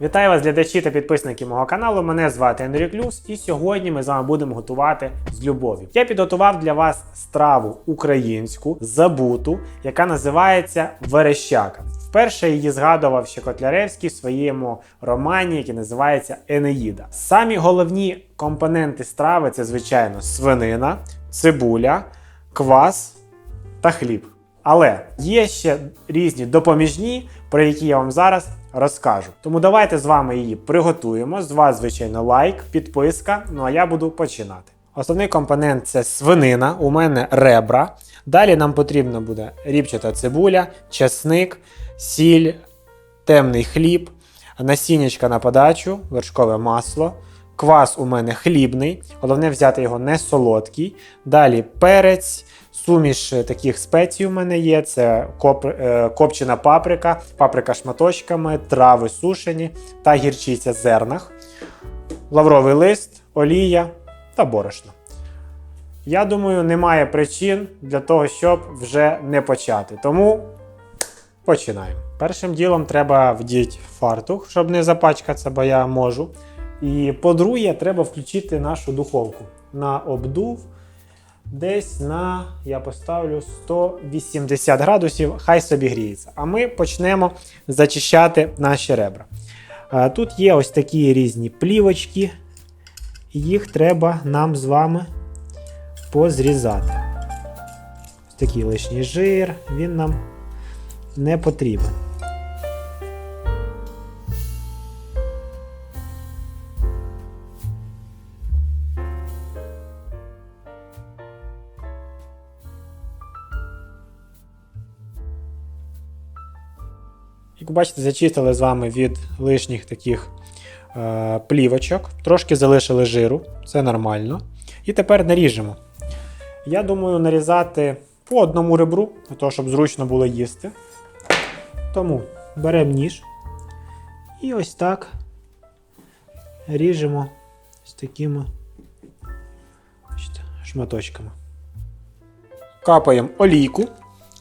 Вітаю вас, глядачі та підписники мого каналу. Мене звати Андрій Клюс, і сьогодні ми з вами будемо готувати з любов'ю. Я підготував для вас страву українську забуту, яка називається верещака. Вперше її згадував ще Котляревський в своєму романі, який називається Енеїда. Самі головні компоненти страви це звичайно свинина, цибуля, квас та хліб. Але є ще різні допоміжні, про які я вам зараз розкажу. Тому давайте з вами її приготуємо. З вас, звичайно, лайк, підписка. Ну а я буду починати. Основний компонент це свинина, у мене ребра. Далі нам потрібно буде рібчата цибуля, часник, сіль, темний хліб, насіннячка на подачу, вершкове масло. Квас у мене хлібний, головне взяти його не солодкий. Далі перець, суміш е, таких спецій у мене є: це коп, е, копчена паприка, паприка шматочками, трави сушені та гірчиця зернах, лавровий лист, олія та борошно. Я думаю, немає причин для того, щоб вже не почати. Тому починаємо. Першим ділом треба вдіти фартух, щоб не запачкатися, бо я можу. І по-друге, треба включити нашу духовку на обдув. Десь на я поставлю 180 градусів, хай собі гріється. А ми почнемо зачищати наші ребра. Тут є ось такі різні плівочки, їх треба нам з вами позрізати. Ось такий лишній жир, він нам не потрібен. Як бачите, зачистили з вами від лишніх таких е, плівочок, трошки залишили жиру, це нормально. І тепер наріжемо. Я думаю, нарізати по одному ребру, для того, щоб зручно було їсти. Тому беремо ніж і ось так ріжемо з такими шматочками. Капаємо олійку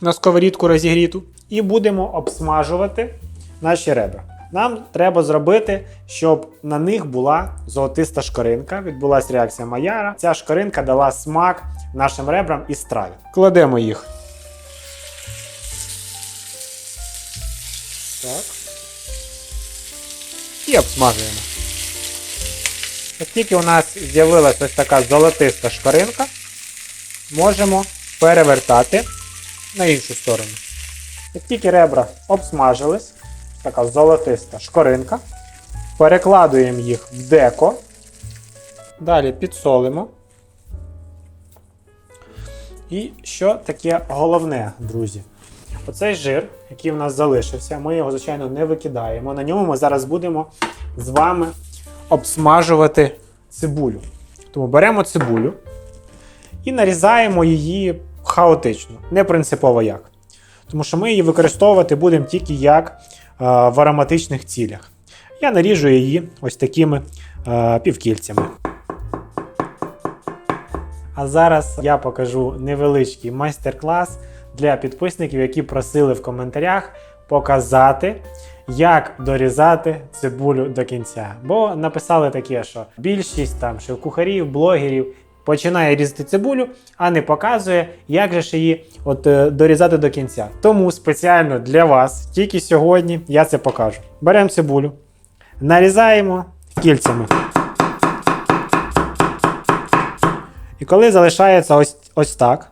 на сковорідку розігріту і будемо обсмажувати наші ребра. Нам треба зробити, щоб на них була золотиста шкоринка. Відбулася реакція Маяра. Ця шкоринка дала смак нашим ребрам і страві. Кладемо їх. Так. І обсмажуємо. Як тільки у нас з'явилася ось така золотиста шкоринка, можемо перевертати на іншу сторону. Як тільки ребра обсмажились, така золотиста шкоринка, перекладуємо їх в деко. Далі підсолимо. І що таке головне, друзі? Оцей жир, який в нас залишився, ми його, звичайно, не викидаємо. На ньому ми зараз будемо з вами обсмажувати цибулю. Тому беремо цибулю і нарізаємо її хаотично, не принципово як. Тому що ми її використовувати будемо тільки як е, в ароматичних цілях. Я наріжу її ось такими е, півкільцями. А зараз я покажу невеличкий майстер-клас для підписників, які просили в коментарях показати, як дорізати цибулю до кінця. Бо написали таке, що більшість там шеф-кухарів, блогерів починає різати цибулю, а не показує, як же ж її от, е, дорізати до кінця. Тому спеціально для вас, тільки сьогодні, я це покажу. Беремо цибулю, нарізаємо кільцями. І коли залишається ось, ось так,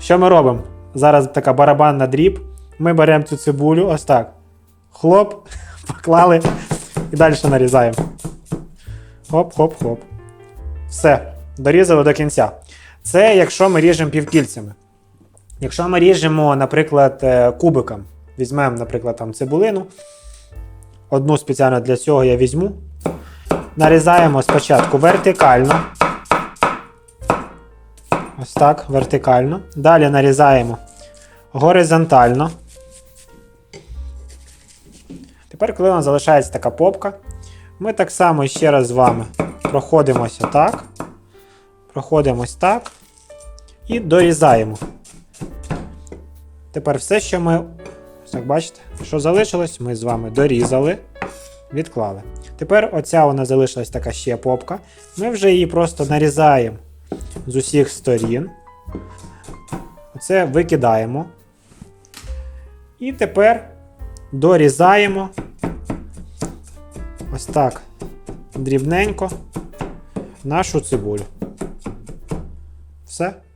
що ми робимо? Зараз така барабанна дріб. Ми беремо цю цибулю, ось так. Хлоп, поклали і далі нарізаємо. Хоп-хоп-хоп. Все, дорізали до кінця. Це якщо ми ріжемо півкільцями. Якщо ми ріжемо, наприклад, е, кубиком, візьмемо, наприклад, там цибулину. Одну спеціально для цього я візьму. Нарізаємо спочатку вертикально. Ось так, вертикально. Далі нарізаємо горизонтально. Тепер, коли у нас залишається така попка, ми так само ще раз з вами проходимося так. Проходимось так. І дорізаємо. Тепер все, що ми. Ось так бачите, що залишилось, ми з вами дорізали. Відклали. Тепер оця вона залишилась така ще попка. Ми вже її просто нарізаємо з усіх сторін. Оце викидаємо. І тепер дорізаємо ось так дрібненько нашу цибулю. Все.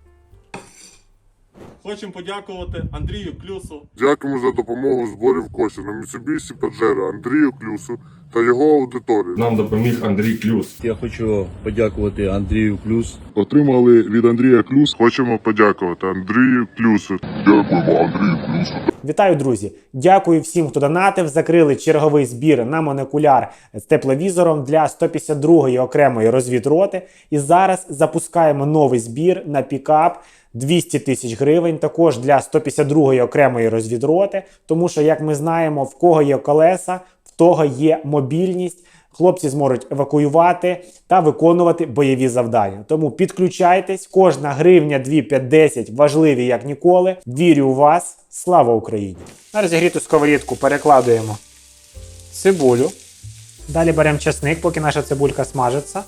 Хочемо подякувати Андрію Клюсу, Дякуємо за допомогу в зборі коштів на Mitsubishi Pajero Андрію Клюсу та його аудиторії. нам допоміг Андрій Клюс. Я хочу подякувати Андрію Плюс. Отримали від Андрія Клюс. Хочемо подякувати Андрію Клюсу. Дякуємо Андрію Клюсу. Вітаю, друзі! Дякую всім, хто донатив. Закрили черговий збір на монокуляр з тепловізором для 152-ї окремої розвідроти. І зараз запускаємо новий збір на пікап 200 тисяч гривень. Також для 152-ї окремої розвідроти. Тому що, як ми знаємо, в кого є колеса, в того є мобільність. Хлопці зможуть евакуювати та виконувати бойові завдання. Тому підключайтесь, кожна гривня 2, 5, 10 важливі як ніколи. Вірю у вас. Слава Україні! На розігріту сковорідку перекладуємо цибулю. Далі беремо чесник, поки наша цибулька смажиться.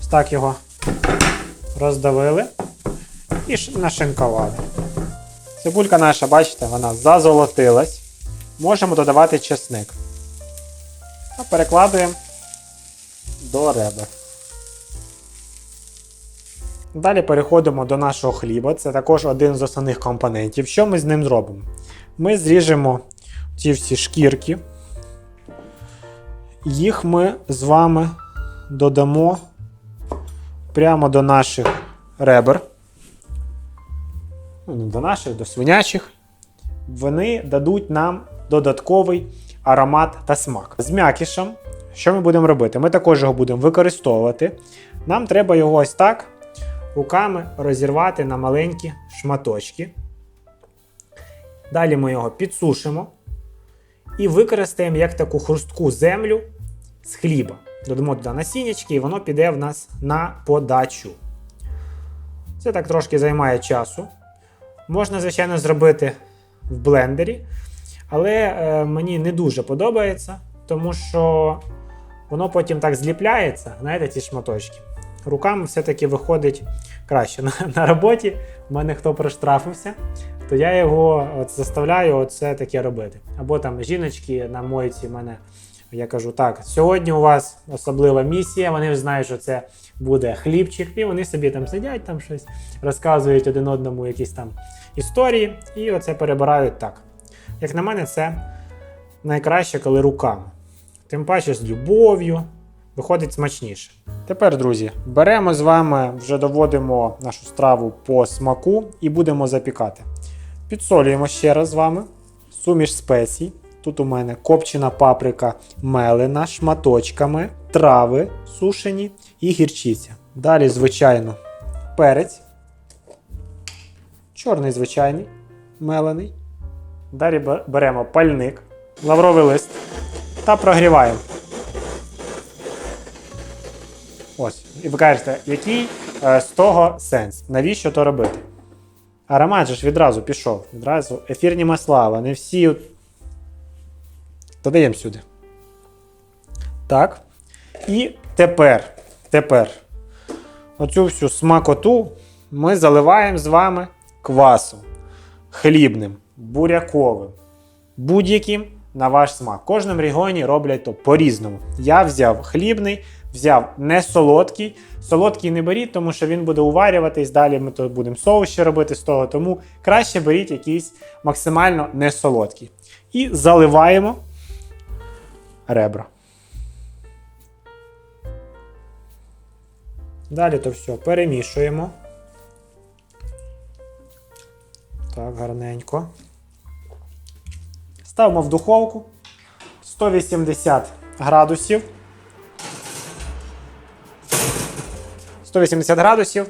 Ось так його роздавили і нашинкували. Цибулька наша, бачите, вона зазолотилась. Можемо додавати чесник. Та перекладуємо до ребер. Далі переходимо до нашого хліба. Це також один з основних компонентів. Що ми з ним зробимо? Ми зріжемо ці всі шкірки. Їх ми з вами додамо прямо до наших ребер. Ну, до наших, до свинячих. Вони дадуть нам додатковий аромат та смак. З м'якішем, що ми будемо робити? Ми також його будемо використовувати. Нам треба його ось так руками розірвати на маленькі шматочки. Далі ми його підсушимо і використаємо як таку хрустку землю з хліба. Додамо туди насіннячки, і воно піде в нас на подачу. Це так трошки займає часу. Можна, звичайно, зробити в блендері, але е, мені не дуже подобається, тому що воно потім так зліпляється, знаєте, ці шматочки. Руками все-таки виходить краще. На, на роботі в мене хто проштрафився, то я його от заставляю оце таке робити. Або там жіночки на мойці мене. Я кажу, так, сьогодні у вас особлива місія. Вони ж знають, що це буде хлібчик, і вони собі там сидять, там щось розказують один одному якісь там історії, і оце перебирають так. Як на мене, це найкраще, коли руками. Тим паче з любов'ю, виходить смачніше. Тепер, друзі, беремо з вами, вже доводимо нашу страву по смаку і будемо запікати. Підсолюємо ще раз з вами суміш спецій. Тут у мене копчена паприка мелена шматочками, трави сушені і гірчиця. Далі, звичайно, перець. Чорний звичайний, мелений. Далі беремо пальник, лавровий лист та прогріваємо. Ось. І ви кажете, який е, з того сенс? Навіщо то робити? Аромат же ж відразу пішов. Відразу ефірні масла, вони всі. Додаємо сюди. Так. І тепер, тепер, оцю всю смакоту ми заливаємо з вами квасом, хлібним, буряковим, будь-яким на ваш смак. В кожному регіоні роблять то по-різному. Я взяв хлібний, взяв не солодкий. Солодкий не беріть, тому що він буде уварюватись. Далі ми то будемо соус робити з того. Тому краще беріть якийсь максимально не солодкий. І заливаємо ребра. Далі то все перемішуємо. Так, гарненько. Ставимо в духовку 180 градусів. 180 градусів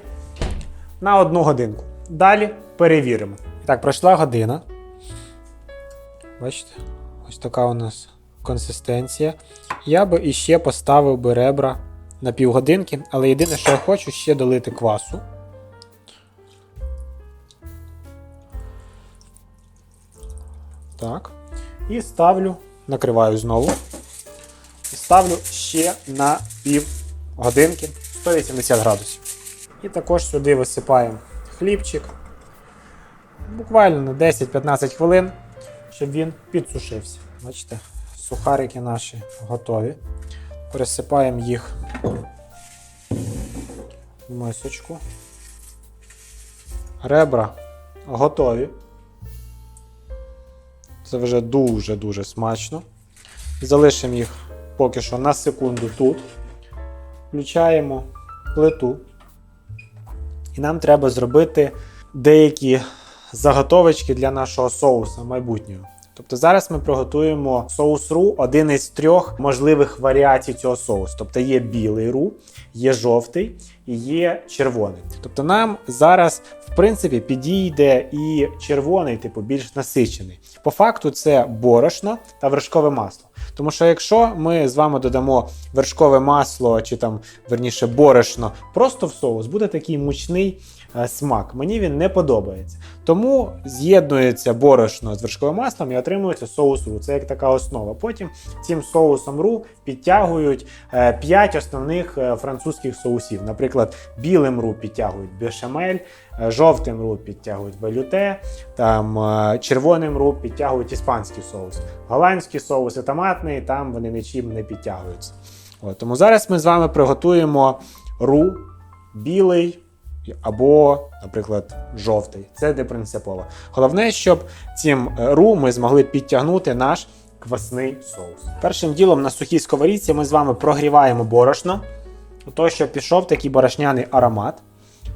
на одну годинку. Далі перевіримо. Так, пройшла година. Бачите? Ось така у нас консистенція. Я би іще поставив би ребра на півгодинки, але єдине, що я хочу, ще долити квасу. Так. І ставлю, накриваю знову. і ставлю ще на пів годинки 180 градусів. І також сюди висипаємо хлібчик. Буквально на 10-15 хвилин, щоб він підсушився. Бачите, сухарики наші готові. Пересипаємо їх в мисочку. Ребра готові. Це вже дуже-дуже смачно. Залишимо їх поки що на секунду тут. Включаємо плиту. І нам треба зробити деякі заготовочки для нашого соуса майбутнього. Тобто зараз ми приготуємо соус ру, один із трьох можливих варіацій цього соусу. Тобто є білий ру, є жовтий і є червоний. Тобто нам зараз, в принципі, підійде і червоний, типу, більш насичений. По факту, це борошно та вершкове масло. Тому що якщо ми з вами додамо вершкове масло чи там верніше борошно просто в соус, буде такий мучний е, смак. Мені він не подобається. Тому з'єднується борошно з вершковим маслом і отримується соус ру. Це як така основа. Потім цим соусом ру підтягують 5 основних е, французьких соусів. Наприклад, білим ру підтягують бешамель, е, жовтим ру підтягують велюте, там е, червоним ру підтягують іспанський соус. Голландський соус і томатний, там вони нічим не підтягуються. От, тому зараз ми з вами приготуємо ру білий або, наприклад, жовтий. Це не принципово. Головне, щоб цим е, ру ми змогли підтягнути наш квасний соус. Першим ділом на сухій сковорідці ми з вами прогріваємо борошно, то, щоб пішов такий борошняний аромат.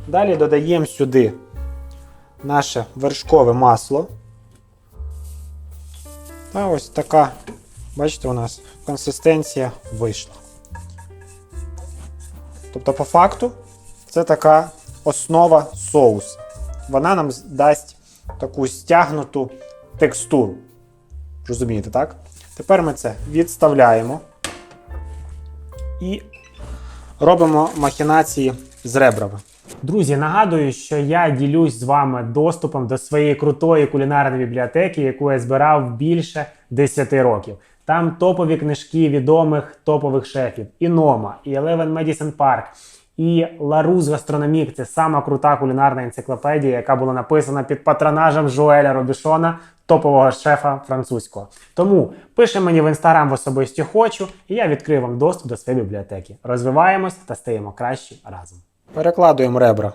Далі додаємо сюди наше вершкове масло. Та ось така, бачите, у нас консистенція вийшла. Тобто, по факту, це така основа соусу. Вона нам дасть таку стягнуту текстуру. Розумієте, так? Тепер ми це відставляємо і робимо махінації з ребрами. Друзі, нагадую, що я ділюсь з вами доступом до своєї крутої кулінарної бібліотеки, яку я збирав більше 10 років. Там топові книжки відомих топових шефів: і Нома, і Eleven Medicine Park, і Ларус Гастрономік це сама крута кулінарна енциклопедія, яка була написана під патронажем Жуеля Робішона, топового шефа французького. Тому пиши мені в інстаграм в особисті хочу, і я відкрию вам доступ до своєї бібліотеки. Розвиваємось та стаємо кращі разом. Перекладуємо ребра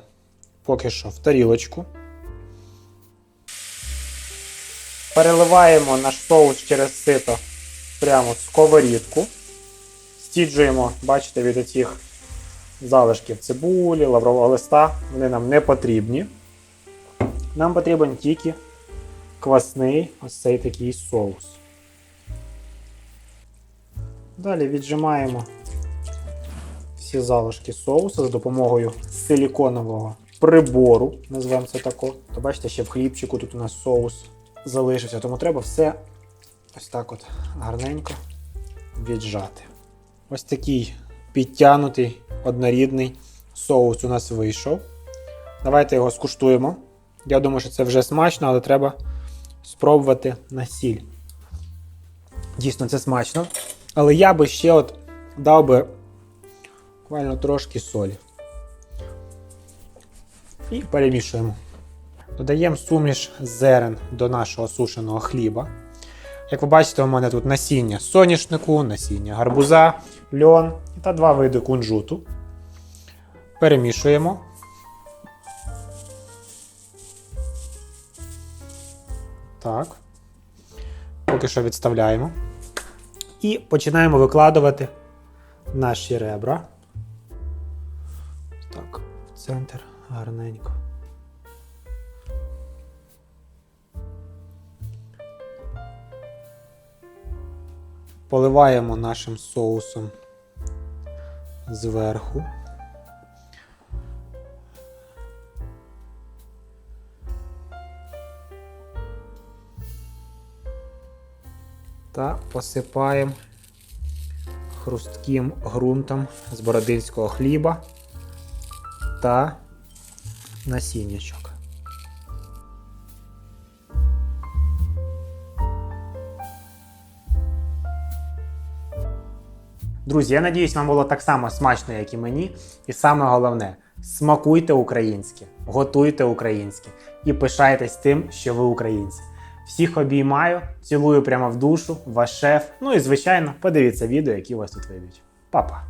поки що в тарілочку. Переливаємо наш соус через сито прямо в сковорідку. Стіджуємо, бачите, від оцих залишків цибулі, лаврового листа. Вони нам не потрібні. Нам потрібен тільки квасний ось цей такий соус. Далі віджимаємо всі залишки соусу за допомогою силіконового прибору, назвемо це тако. То бачите, ще в хлібчику тут у нас соус залишився, тому треба все ось так от гарненько віджати. Ось такий підтягнутий однорідний соус у нас вийшов. Давайте його скуштуємо. Я думаю, що це вже смачно, але треба спробувати на сіль. Дійсно, це смачно. Але я би ще от дав би буквально трошки солі. І перемішуємо. Додаємо суміш зерен до нашого сушеного хліба. Як ви бачите, у мене тут насіння соняшнику, насіння гарбуза, льон та два види кунжуту. Перемішуємо. Так. Поки що відставляємо. І починаємо викладувати наші ребра. Центр гарненько. Поливаємо нашим соусом зверху. Та посипаємо хрустким ґрунтом з бородинського хліба та насіннячок. Друзі, я надіюсь, вам було так само смачно, як і мені. І саме головне, смакуйте українське, готуйте українське і пишайтесь тим, що ви українці. Всіх обіймаю, цілую прямо в душу, ваш шеф. Ну і звичайно, подивіться відео, які у вас тут вийдуть. Па-па!